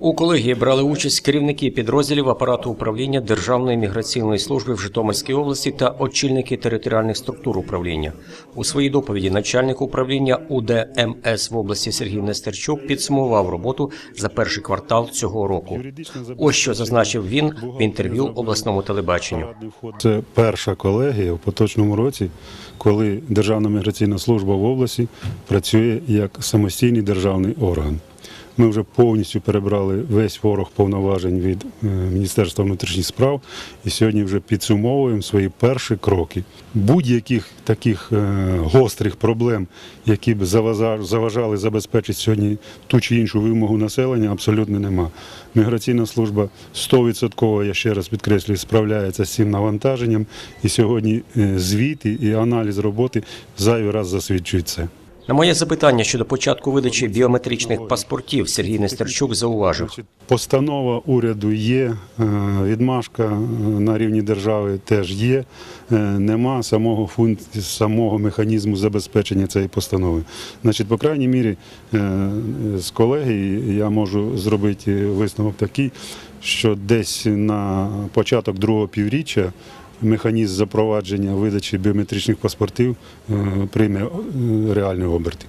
У колегії брали участь керівники підрозділів апарату управління Державної міграційної служби в Житомирській області та очільники територіальних структур управління. У своїй доповіді начальник управління УДМС в області Сергій Нестерчук підсумував роботу за перший квартал цього року. Ось що зазначив він в інтерв'ю обласному телебаченню. Це перша колегія в поточному році, коли Державна міграційна служба в області працює як самостійний державний орган. Ми вже повністю перебрали весь ворог повноважень від е, Міністерства внутрішніх справ і сьогодні вже підсумовуємо свої перші кроки. Будь-яких таких е, гострих проблем, які б заважали забезпечити сьогодні ту чи іншу вимогу населення, абсолютно нема. Міграційна служба 100%, я ще раз підкреслюю, справляється з цим навантаженням. І сьогодні е, звіти і аналіз роботи зайвий раз засвідчують це. На моє запитання щодо початку видачі біометричних паспортів Сергій Нестерчук зауважив. Постанова уряду є, е, відмашка е, на рівні держави теж є. Е, Нема самого функції, самого механізму забезпечення цієї постанови. Значить, по крайній мірі, з колегії я можу зробити висновок такий, що десь на початок другого півріччя механізм запровадження видачі біометричних паспортів е, прийме реальний реальні оберти.